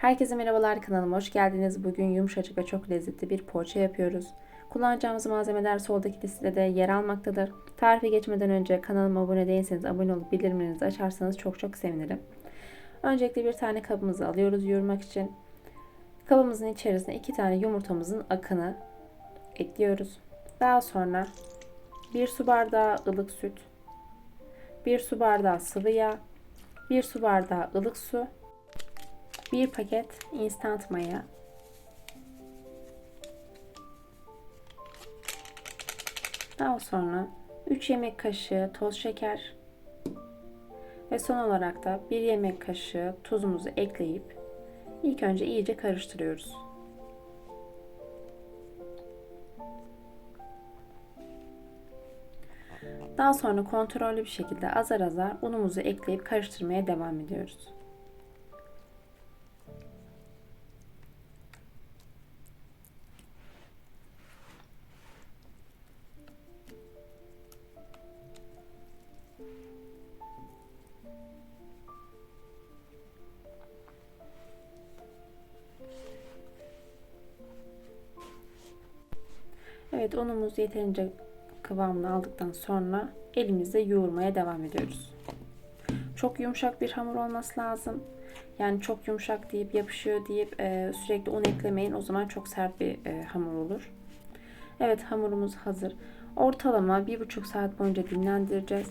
Herkese merhabalar kanalıma hoş geldiniz. Bugün yumuşacık ve çok lezzetli bir poğaça yapıyoruz. Kullanacağımız malzemeler soldaki listede yer almaktadır. Tarife geçmeden önce kanalıma abone değilseniz abone olup bildirimlerinizi açarsanız çok çok sevinirim. Öncelikle bir tane kabımızı alıyoruz yoğurmak için. Kabımızın içerisine iki tane yumurtamızın akını ekliyoruz. Daha sonra bir su bardağı ılık süt, bir su bardağı sıvı yağ, bir su bardağı ılık su 1 paket instant maya. Daha sonra 3 yemek kaşığı toz şeker ve son olarak da 1 yemek kaşığı tuzumuzu ekleyip ilk önce iyice karıştırıyoruz. Daha sonra kontrollü bir şekilde azar azar unumuzu ekleyip karıştırmaya devam ediyoruz. Evet unumuz yeterince kıvamını aldıktan sonra elimizle yoğurmaya devam ediyoruz. Çok yumuşak bir hamur olması lazım. Yani çok yumuşak deyip yapışıyor deyip e, sürekli un eklemeyin. O zaman çok sert bir e, hamur olur. Evet hamurumuz hazır. Ortalama bir buçuk saat boyunca dinlendireceğiz.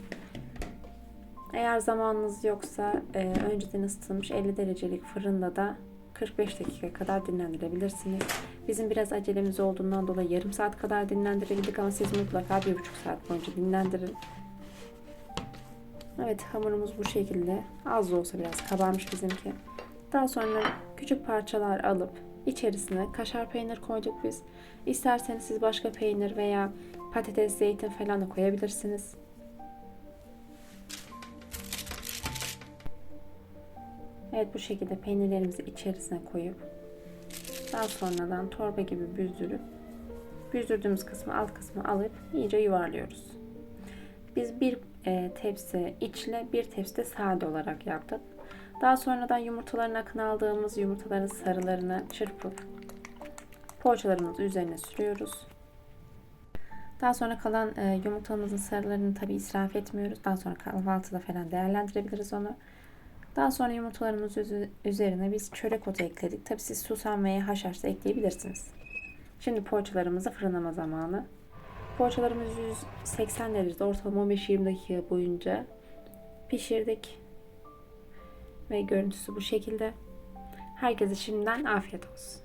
Eğer zamanınız yoksa e, önceden ısıtılmış 50 derecelik fırında da 45 dakika kadar dinlendirebilirsiniz. Bizim biraz acelemiz olduğundan dolayı yarım saat kadar dinlendirebildik ama siz mutlaka bir buçuk saat boyunca dinlendirin. Evet hamurumuz bu şekilde. Az da olsa biraz kabarmış bizimki. Daha sonra küçük parçalar alıp içerisine kaşar peynir koyduk biz. İsterseniz siz başka peynir veya patates, zeytin falan da koyabilirsiniz. Evet bu şekilde peynirlerimizi içerisine koyup daha sonradan torba gibi büzdürüp büzdürdüğümüz kısmı alt kısmı alıp iyice yuvarlıyoruz. Biz bir e, tepsi içle bir tepsi de sade olarak yaptık. Daha sonradan yumurtaların akını aldığımız yumurtaların sarılarını çırpıp poğaçalarımızın üzerine sürüyoruz. Daha sonra kalan e, yumurtamızın sarılarını tabi israf etmiyoruz. Daha sonra kahvaltıda falan değerlendirebiliriz onu. Daha sonra yumurtalarımız üzerine biz çörek otu ekledik. Tabi siz susam veya haşhaş da ekleyebilirsiniz. Şimdi poğaçalarımızı fırınlama zamanı. Poğaçalarımızı 180 derecede ortalama 15-20 dakika boyunca pişirdik. Ve görüntüsü bu şekilde. Herkese şimdiden afiyet olsun.